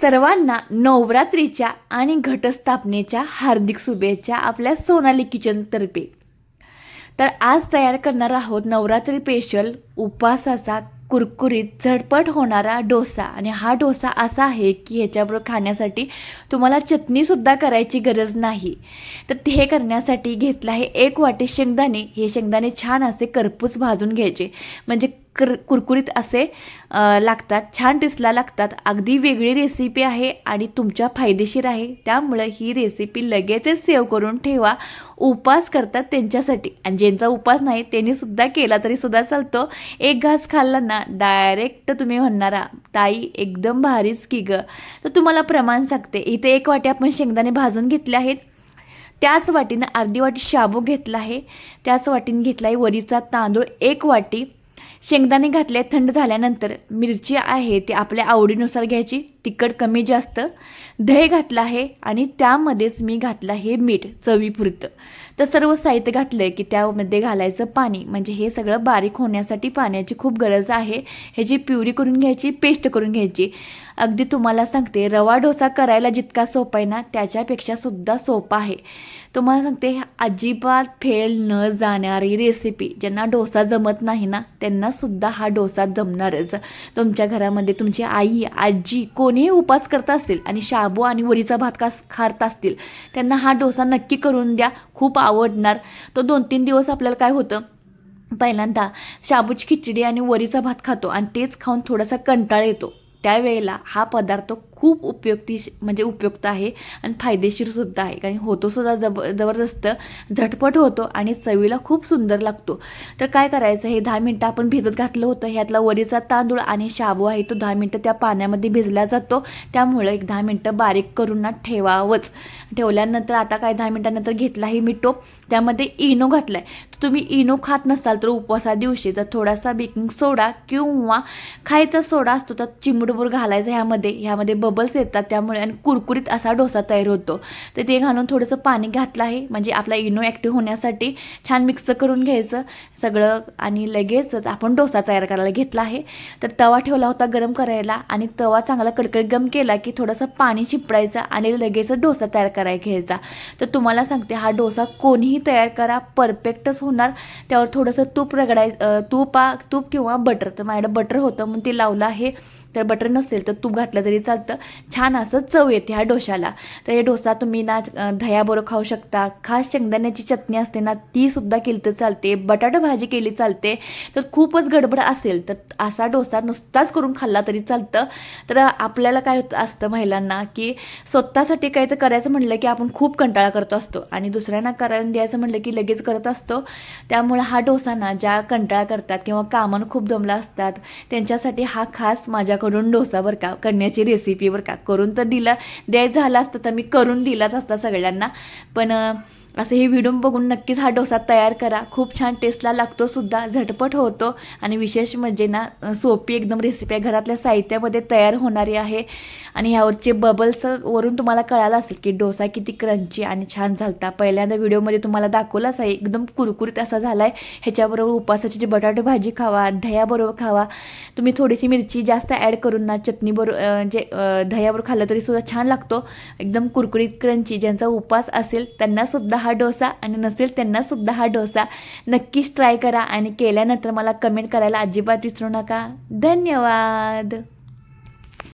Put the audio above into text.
सर्वांना नवरात्रीच्या आणि घटस्थापनेच्या हार्दिक शुभेच्छा आपल्या सोनाली किचनतर्फे तर आज तयार करणार आहोत नवरात्री स्पेशल उपवासाचा कुरकुरीत झटपट होणारा डोसा. आणि हा डोसा असा आहे की ह्याच्याबरोबर खाण्यासाठी तुम्हाला चटणीसुद्धा करायची गरज नाही. तर ते हे करण्यासाठी घेतलं आहे एक वाटी शेंगदाणे. हे शेंगदाणे छान असे करपूस भाजून घ्यायचे. म्हणजे कर कुरकुरीत असे लागतात. छान टिसला लागतात. अगदी वेगळी रेसिपी आहे आणि तुमच्या फायदेशीर आहे. त्यामुळं ही रेसिपी लगेचच सेव्ह करून ठेवा. उपास करतात त्यांच्यासाठी. आणि ज्यांचा उपास नाही त्यांनी सुद्धा केला तरी सुद्धा चालतो. एक घास खाल्ला ना डायरेक्ट तुम्ही म्हणणारा ताई एकदम भारीच की ग. तर तुम्हाला प्रमाण सांगते. इथे एक वाटी आपण शेंगदाणे भाजून घेतले आहेत. त्याच वाटीनं अर्धी वाटी शाबू घेतला आहे. त्याच वाटीनं घेतला आहे वरीचा तांदूळ एक वाटी. शेंगदाणे घातले थंड झाल्यानंतर मिरची आहे ती आपल्या आवडीनुसार घ्यायची. तिखट कमी जास्त दही घातलं आहे आणि त्यामध्येच मी घातलं आहे मीठ चवीपुरतं. तर सर्व साहित्य घातलं आहे की त्यामध्ये घालायचं पाणी. म्हणजे हे सगळं बारीक होण्यासाठी पाण्याची खूप गरज आहे. ह्याची प्युरी करून घ्यायची पेस्ट करून घ्यायची. अगदी तुम्हाला सांगते रवा डोसा करायला जितका सोपा आहे ना त्याच्यापेक्षा सुद्धा सोपा आहे. तुम्हाला सांगते अजिबात फेल न जाणारी रेसिपी ज्यांना डोसा जमत नाही ना त्यांनासुद्धा हा डोसा जमणारच. तुमच्या घरामध्ये तुमची आई आजी कोणीही उपास करत असतील आणि शाबू आणि वरीचा भात का खात असतील त्यांना हा डोसा नक्की करून द्या. खूप आवडणार. तो दोन तीन दिवस आपल्याला काय होतं? पहिल्यांदा शाबूची खिचडी आणि वरीचा भात खातो आणि तेच खाऊन थोडासा कंटाळ येतो. त्यावेळेला हा पदार्थ खूप उपयुक्ती म्हणजे उपयुक्त आहे आणि फायदेशीरसुद्धा आहे. कारण होतोसुद्धा जब जबरदस्त झटपट होतो आणि चवीला खूप सुंदर लागतो. तर काय करायचं? हे दहा मिनटं आपण भिजत घातलं होतं. ह्यातला वरीचा तांदूळ आणि शाबू आहे तो दहा मिनटं त्या पाण्यामध्ये भिजला जातो. त्यामुळं एक दहा मिनटं बारीक करून ना ठेवावंच. ठेवल्यानंतर आता काय दहा मिनटानंतर घेतला आहे मिठो त्यामध्ये इनो घातला आहे तर तुम्ही इनो खात नसाल तर उपवासा दिवशी जर थोडासा बेकिंग सोडा किंवा खायचा सोडा असतो तर चिमडूबूर घालायचा ह्यामध्ये. ह्यामध्ये बबल्स येतात त्यामुळे आणि कुरकुरीत असा डोसा तयार होतो. तर ते घालून थोडंसं पाणी घातलं आहे. म्हणजे आपला इनो ॲक्टिव्ह होण्यासाठी छान मिक्स करून घ्यायचं सगळं आणि लगेचच आपण डोसा तयार करायला घेतला आहे. तर तवा ठेवला होता गरम करायला आणि तवा चांगला कडकड गम केला की थोडंसं पाणी शिपडायचं आणि लगेचच डोसा तयार करायला घ्यायचा. तर तुम्हाला सांगते हा डोसा कोणीही तयार करा परफेक्टच होणार. त्यावर थोडंसं तूप रगडाय तूप तुपा तूप किंवा बटर तर माझ्याकडे बटर होतं म्हणून ते लावलं आहे. तर बटर नसेल तर तूप घातलं तरी चालतं. छान असं चव येते ह्या डोशाला तर हे डोसा तुम्ही ना दह्याबरोबर खाऊ शकता. खास शेंगदाण्याची चटणी असते ना ती सुद्धा केली तर चालते. बटाटा भाजी केली चालते. तर खूपच गडबड असेल तर असा डोसा नुसताच करून खाल्ला तरी चालतं. तर आपल्याला काय होतं असतं महिलांना की स्वतःसाठी काही तर करायचं म्हटलं की आपण खूप कंटाळा करतो असतो. आणि दुसऱ्यांना करायला द्यायचं म्हटलं की लगेच करत असतो. त्यामुळे हा डोसा ना ज्या कंटाळा करतात किंवा कामानं खूप दमला असतात त्यांच्यासाठी हा खास माझ्याकडून डोसा बरं का करण्याची रेसिपी बरं का करून तर दिला द्यायचं झालं असतं तर मी करून दिलाच असता सगळ्यांना. पण असं हे व्हिडिओ बघून नक्कीच हा डोसा तयार करा. खूप छान टेस्टला लागतो सुद्धा झटपट होतो. आणि विशेष म्हणजे ना सोपी एकदम रेसिपी आहे. घरातल्या साहित्यामध्ये तयार होणारी आहे. आणि ह्यावरचे बबल्स वरून तुम्हाला कळालं असेल की डोसा किती क्रंची आणि छान झालता. पहिल्यांदा व्हिडिओमध्ये तुम्हाला दाखवलाच आहे. एकदम कुरकुरीत असा झाला आहे ह्याच्याबरोबर उपासाची जी बटाटे भाजी खावा दह्याबरोबर खावा. तुम्ही थोडीशी मिरची जास्त ॲड करून ना चटणीबरोबर जे दह्याबरोबर खाल्लं तरीसुद्धा छान लागतो. एकदम कुरकुरीत क्रंची ज्यांचा उपास असेल त्यांनासुद्धा हा डोसा आणि नसेल त्यांनासुद्धा हा डोसा. नक्कीच ट्राय करा आणि केल्यानंतर मला कमेंट करायला अजिबात विसरू नका. धन्यवाद.